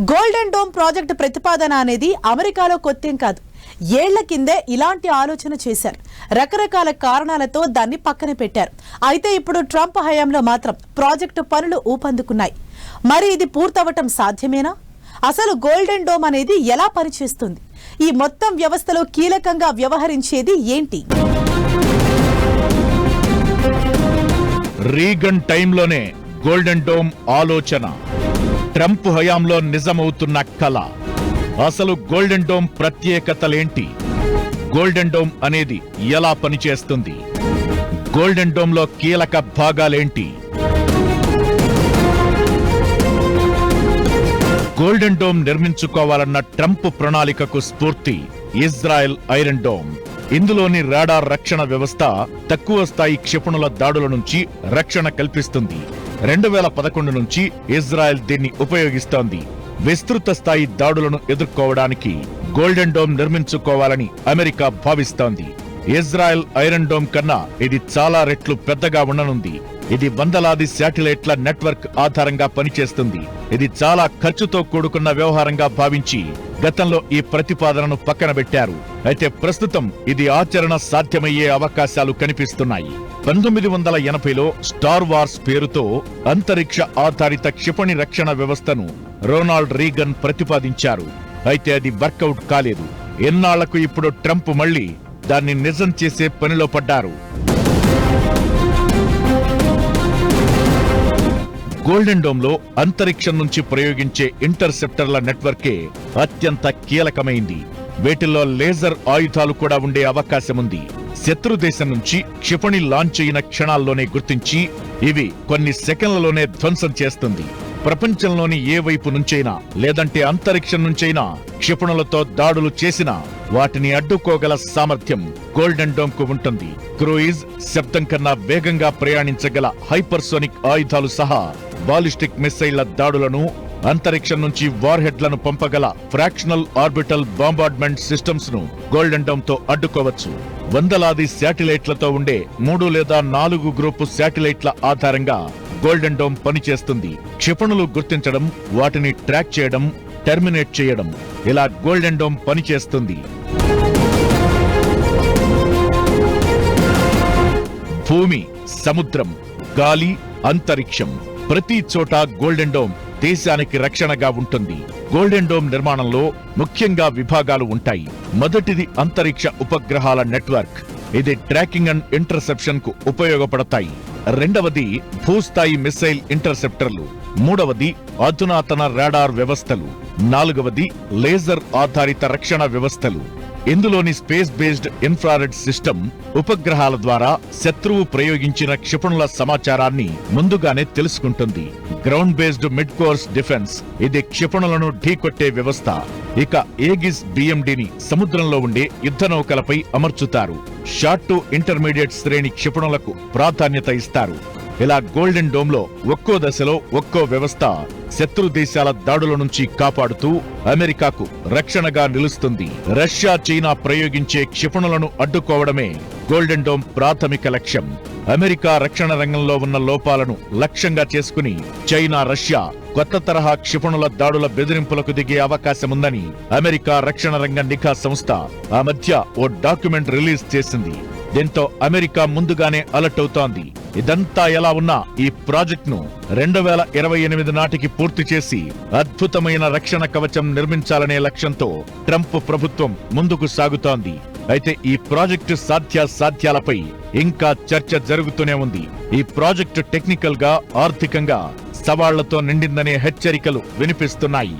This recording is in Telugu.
గోల్డెన్ డోమ్ ప్రాజెక్టు ప్రతిపాదన అనేది అమెరికాలో కొత్తేం కాదు. ఏళ్ళ కిందే ఇలాంటి ఆలోచన చేశారు. రకరకాల కారణాలతో దాన్ని పక్కన పెట్టారు. అయితే ఇప్పుడు ట్రంప్ హయాంలో మాత్రం ప్రాజెక్టు పనులు ఊపందుకున్నాయి. మరి ఇది పూర్తవటం సాధ్యమేనా? అసలు గోల్డెన్ డోమ్ అనేది ఎలా పనిచేస్తుంది? ఈ మొత్తం వ్యవస్థలో కీలకంగా వ్యవహరించేది ఏంటి? రీగన్ టైంలోనే గోల్డెన్ డోమ్ ఆలోచన. ట్రంప్ హయాంలో నిజమవుతున్న కళ. అసలు గోల్డెన్ డోమ్ ప్రత్యేకతలేంటి? గోల్డెన్ డోమ్ అనేది ఎలా పనిచేస్తుంది? గోల్డెన్ డోమ్లో కీలక భాగాలేంటి? గోల్డెన్ డోమ్ నిర్మించుకోవాలన్న ట్రంప్ ప్రణాళికకు స్ఫూర్తి ఇజ్రాయెల్ ఐరన్ డోమ్. ఇందులోని రాడార్ రక్షణ వ్యవస్థ తక్కువ స్థాయి క్షిపణుల దాడుల నుంచి రక్షణ కల్పిస్తుంది. రెండు వేల పదకొండు నుంచి ఇజ్రాయెల్ దీన్ని ఉపయోగిస్తోంది. విస్తృత స్థాయి దాడులను ఎదుర్కోవడానికి గోల్డెన్ డోమ్ నిర్మించుకోవాలని అమెరికా భావిస్తోంది. ఇజ్రాయెల్ ఐరన్ డోమ్ కన్నా ఇది చాలా రెట్లు పెద్దగా ఉండనుంది. ఇది వందలాది శాటిలైట్ల నెట్వర్క్ ఆధారంగా పనిచేస్తుంది. ఇది చాలా ఖర్చుతో కూడుకున్న వ్యవహారంగా భావించి గతంలో ఈ ప్రతిపాదనను పక్కన పెట్టారు. అయితే ప్రస్తుతం ఇది ఆచరణ సాధ్యమయ్యే అవకాశాలు కనిపిస్తున్నాయి. పంతొమ్మిది వందల ఎనభైలో స్టార్ వార్స్ పేరుతో అంతరిక్ష ఆధారిత క్షిపణి రక్షణ వ్యవస్థను రోనాల్డ్ రీగన్ ప్రతిపాదించారు. అయితే అది వర్కౌట్ కాలేదు. ఎన్నాళ్ళకు ఇప్పుడు ట్రంప్ మళ్ళీ దాన్ని నిజం చేసే పనిలో పడ్డారు. గోల్డెన్ డోమ్లో అంతరిక్షం నుంచి ప్రయోగించే ఇంటర్సెప్టర్ల నెట్వర్కే అత్యంత కీలకమైంది. వీటిల్లో లేజర్ ఆయుధాలు కూడా ఉండే అవకాశముంది. శత్రు దేశం నుంచి క్షిపణి లాంచ్ అయిన క్షణాల్లోనే గుర్తించి ఇవి కొన్ని సెకండ్లలోనే ధ్వంసం చేస్తుంది. ప్రపంచంలోని ఏ వైపు నుంచైనా లేదంటే అంతరిక్షం నుంచైనా క్షిపణులతో దాడులు చేసినా వాటిని అడ్డుకోగల సామర్థ్యం గోల్డెన్ డోమ్కు ఉంటుంది. క్రూయిజ్ శబ్దం కన్నా వేగంగా ప్రయాణించగల హైపర్సోనిక్ ఆయుధాలు సహా బాలిస్టిక్ మిస్సైళ్ళ దాడులను అంతరిక్షం నుంచి వార్ హెడ్లను పంపగల ఫ్రాక్షనల్ ఆర్బిటల్ బాంబార్డ్మెంట్ సిస్టమ్స్ను గోల్డెన్ డోమ్తో అడ్డుకోవచ్చు. వందలాది శాటిలైట్లతో ఉండే మూడు లేదా నాలుగు గ్రూపు శాటిలైట్ల ఆధారంగా గోల్డెన్ డోమ్ పనిచేస్తుంది. క్షిపణులు గుర్తించడం వాటిని ట్రాక్ చేయడం టెర్మినేట్ చేయడం ఇలా గోల్డెన్ డోమ్ పనిచేస్తుంది. భూమి సముద్రం గాలి అంతరిక్షం ప్రతి చోట గోల్డెన్ డోమ్ దేశానికి రక్షణగా ఉంటుంది. గోల్డెన్ డోమ్ నిర్మాణంలో ముఖ్యంగా విభాగాలు ఉంటాయి. మొదటిది అంతరిక్ష ఉపగ్రహాల నెట్వర్క్. ఇది ట్రాకింగ్ అండ్ ఇంటర్సెప్షన్కు ఉపయోగపడతాయి. రెండవది భూస్థాయి మిస్సైల్ ఇంటర్సెప్టర్లు. మూడవది అధునాతన రాడార్ వ్యవస్థలు. నాలుగవది లేజర్ ఆధారిత రక్షణ వ్యవస్థలు. ఇందులోని స్పేస్ బేస్డ్ ఇన్ఫ్రారెడ్ సిస్టమ్ ఉపగ్రహాల ద్వారా శత్రువు ప్రయోగించిన క్షిపణుల సమాచారాన్ని ముందుగానే తెలుసుకుంటుంది. Ground based mid course defence ఇది క్షిపణులను ఢీకొట్టే వ్యవస్థ. ఇక ఏగిస్ బిఎండిని సముద్రంలో ఉండే యుద్ధ నౌకలపై అమర్చుతారు. షార్ట్ టు ఇంటర్మీడియట్ శ్రేణి క్షిపణులకు ప్రాధాన్యత ఇస్తారు. ఇలా గోల్డెన్ డోమ్లో ఒక్కో దశలో ఒక్కో వ్యవస్థ శత్రు దేశాల దాడుల నుంచి కాపాడుతూ అమెరికాకు రక్షణగా నిలుస్తుంది. రష్యా చైనా ప్రయోగించే క్షిపణులను అడ్డుకోవడమే గోల్డెన్ డోమ్ ప్రాథమిక లక్ష్యం. అమెరికా రక్షణ రంగంలో ఉన్న లోపాలను లక్ష్యంగా చేసుకుని చైనా రష్యా కొత్త తరహా క్షిపణుల దాడుల బెదిరింపులకు దిగే అవకాశముందని అమెరికా రక్షణ రంగ నిఘా సంస్థ ఆ మధ్య ఓ డాక్యుమెంట్ రిలీజ్ చేసింది. దీంతో అమెరికా ముందుగానే అలర్ట్ అవుతోంది. ఇదంతా ఎలా ఉన్నా ఈ ప్రాజెక్టును రెండు వేల ఇరవై ఎనిమిది నాటికి పూర్తి చేసి అద్భుతమైన రక్షణ కవచం నిర్మించాలనే లక్ష్యంతో ట్రంప్ ప్రభుత్వం ముందుకు సాగుతోంది. అయితే ఈ ప్రాజెక్టు సాధ్యాసాధ్యాలపై ఇంకా చర్చ జరుగుతూనే ఉంది. ఈ ప్రాజెక్టు టెక్నికల్గా ఆర్థికంగా సవాళ్ళతో నిండిందనే హెచ్చరికలు వినిపిస్తున్నాయి.